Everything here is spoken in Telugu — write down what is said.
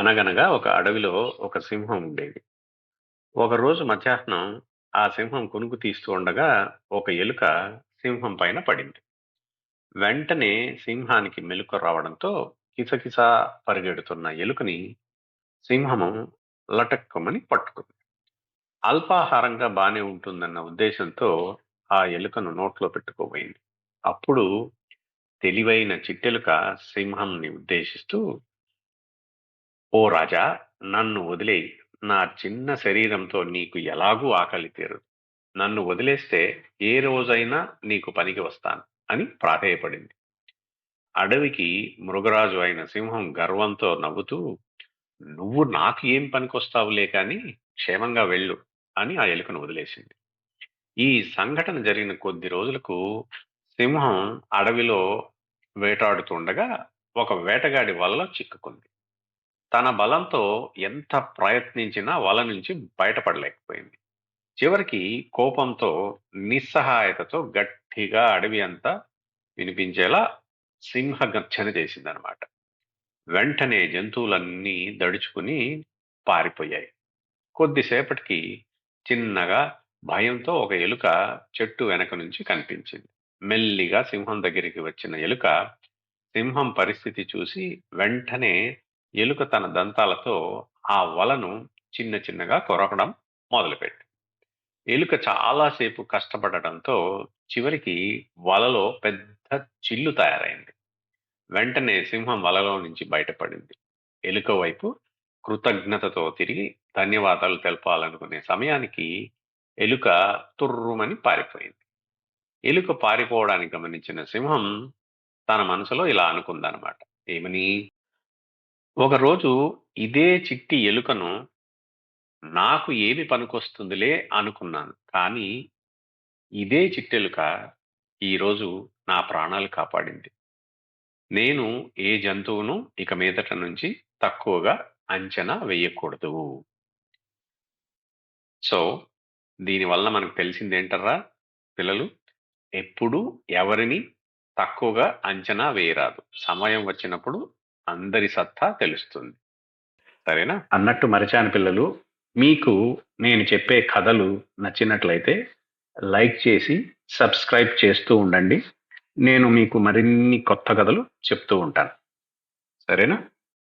అనగనగా ఒక అడవిలో ఒక సింహం ఉండేది. ఒకరోజు మధ్యాహ్నం ఆ సింహం కునుకు తీస్తూ ఉండగా ఒక ఎలుక సింహం పైన పడింది. వెంటనే సింహానికి మెలుక రావడంతో కిసకిస పరిగెడుతున్న ఎలుకని సింహము లటక్కమని పట్టుకుంది. అల్పాహారంగా బానే ఉంటుందన్న ఉద్దేశంతో ఆ ఎలుకను నోట్లో పెట్టుకోబోయింది. అప్పుడు తెలివైన చిట్టెలుక సింహంని ఉద్దేశిస్తూ ఓ రాజా నన్ను వదిలేయి నా చిన్న శరీరంతో నీకు ఎలాగూ ఆకలి తీరదు. నన్ను వదిలేస్తే ఏ రోజైనా నీకు పనికి వస్తాను అని ప్రాధేయపడింది. అడవికి మృగరాజు అయిన సింహం గర్వంతో నవ్వుతూ నువ్వు నాకు ఏం పనికొస్తావులే కాని క్షేమంగా వెళ్ళు అని ఆ ఎలుకను వదిలేసింది. ఈ సంఘటన జరిగిన కొద్ది రోజులకు సింహం అడవిలో వేటాడుతుండగా ఒక వేటగాడి వలలో చిక్కుకుంది. తన బలంతో ఎంత ప్రయత్నించినా వల నుంచి బయటపడలేకపోయింది. చివరికి కోపంతో నిస్సహాయతతో గట్టిగా అడవి అంతా వినిపించేలా సింహ గర్జన చేసిందనమాట వెంటనే జంతువులన్నీ దడుచుకుని పారిపోయాయి. కొద్దిసేపటికి చిన్నగా భయంతో ఒక ఎలుక చెట్టు వెనక నుంచి కనిపించింది. మెల్లిగా సింహం దగ్గరికి వచ్చిన ఎలుక సింహం పరిస్థితి చూసి వెంటనే ఎలుక తన దంతాలతో ఆ వలను చిన్న చిన్నగా కొరకడం మొదలుపెట్టి ఎలుక చాలాసేపు కష్టపడటంతో చివరికి వలలో పెద్ద చిల్లు తయారైంది. వెంటనే సింహం వలలో నుంచి బయటపడింది. ఎలుక వైపు కృతజ్ఞతతో తిరిగి ధన్యవాదాలు తెలపాలనుకునే సమయానికి ఎలుక తుర్రుమని పారిపోయింది. ఎలుక పారిపోవడానికి గమనించిన సింహం తన మనసులో ఇలా అనుకుందనమాట. ఏమని? ఒకరోజు ఇదే చిట్టి ఎలుకను నాకు ఏమి పనికొస్తుందిలే అనుకున్నాను. కానీ ఇదే చిట్టెలుక ఈరోజు నా ప్రాణాలు కాపాడింది. నేను ఏ జంతువును ఇక మీదట నుంచి తక్కువగా అంచనా వేయకూడదు. సో దీనివల్ల మనకు తెలిసిందేంటర్రా పిల్లలు? ఎప్పుడు ఎవరిని తక్కువగా అంచనా వేయరాదు. సమయం వచ్చినప్పుడు అందరి సత్తా తెలుస్తుంది. సరేనా? అన్నట్టు మరిచాను పిల్లలు మీకు నేను చెప్పే కథలు నచ్చినట్లయితే లైక్ చేసి సబ్స్క్రైబ్ చేస్తూ ఉండండి. నేను మీకు మరిన్ని కొత్త కథలు చెప్తూ ఉంటాను. సరేనా?